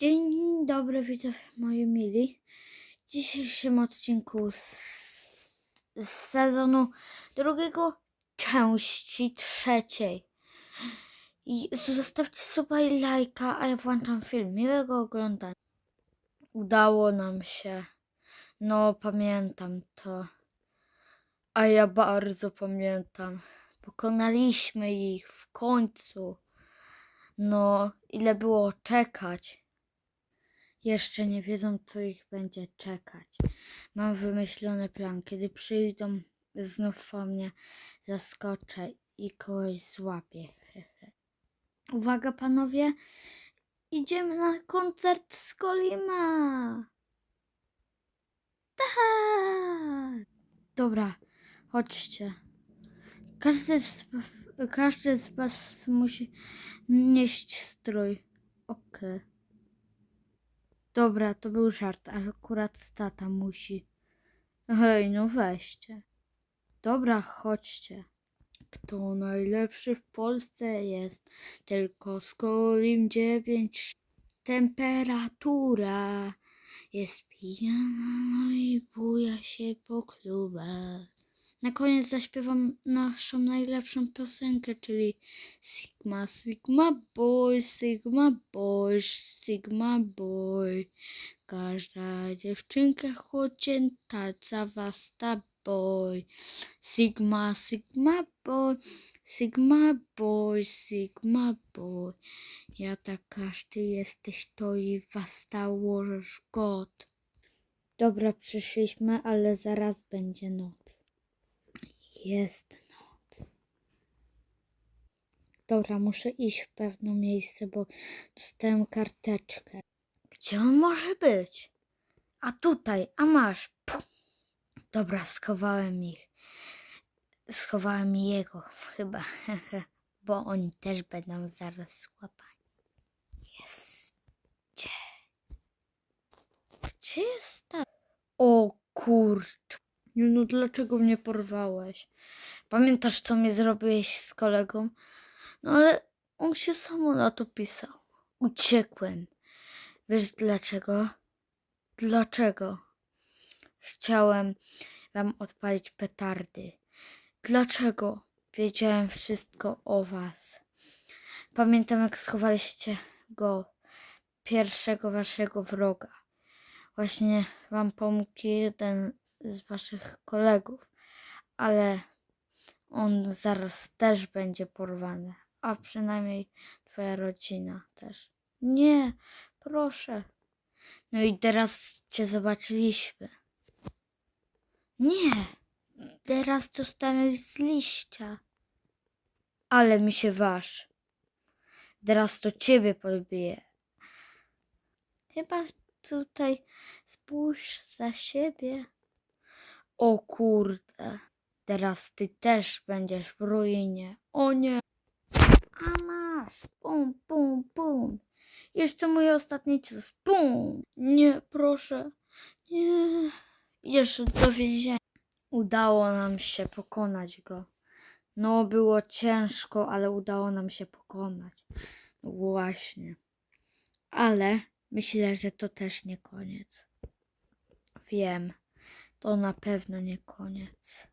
Dzień dobry widzowie moi mili. W dzisiejszym odcinku z, sezonu drugiego części trzeciej. Zostawcie suba i lajka, a ja włączam film. Miłego oglądania. Udało nam się. No, pamiętam to. A ja bardzo pamiętam. Pokonaliśmy ich w końcu. No, ile było czekać? Jeszcze nie wiedzą, co ich będzie czekać. Mam wymyślony plan. Kiedy przyjdą, znów po mnie zaskoczę i kogoś złapię. Uwaga, panowie. Idziemy na koncert z Kolima. Tak. Dobra, chodźcie. Każdy z, każdy z was musi nieść strój. Okej. Dobra, to był żart, ale akurat tata musi. Hej, no weźcie. Dobra, chodźcie. Kto najlepszy w Polsce jest? Tylko z Kolim 9. Temperatura jest pijana, no i buja się po klubach. Na koniec zaśpiewam naszą najlepszą piosenkę, czyli Sigma, Sigma Boy, Sigma Boy, Sigma Boy. Każda dziewczynka chłodnięta, zawasta boy. Sigma, Sigma Boy, Sigma Boy, Sigma Boy. Ja tak każdy jesteś, to i was stało god. Dobra, przyszliśmy, ale zaraz będzie noc. Jest noc. Dobra, muszę iść w pewne miejsce, bo dostałem karteczkę. Gdzie on może być? A tutaj, a masz. Dobra, schowałem ich. Schowałem jego chyba, bo oni też będą zaraz złapani. Jest. Gdzie? Gdzie jest ta? O kurczę. Nie, No dlaczego mnie porwałeś? Pamiętasz, co mnie zrobiłeś z kolegą? No ale on się samo na to pisał. Uciekłem. Wiesz dlaczego? Dlaczego? Chciałem wam odpalić petardy. Dlaczego? Wiedziałem wszystko o was. Pamiętam, jak schowaliście go, pierwszego waszego wroga. Właśnie wam pomógł jeden z waszych kolegów, ale on zaraz też będzie porwany, a przynajmniej twoja rodzina też. Nie, proszę. No i teraz cię zobaczyliśmy. Nie, teraz dostanę z liścia. Ale mi się waż. Teraz to ciebie podbiję. Chyba tutaj spójrz za siebie. O kurde, teraz ty też będziesz w ruinie. O nie. A masz, pum, pum, pum. Jeszcze mój ostatni cios, pum. Nie, proszę, nie. Jeszcze do więzienia. Udało nam się pokonać go. No, było ciężko, ale udało nam się pokonać. No właśnie. Ale myślę, że to też nie koniec. Wiem, to na pewno nie koniec.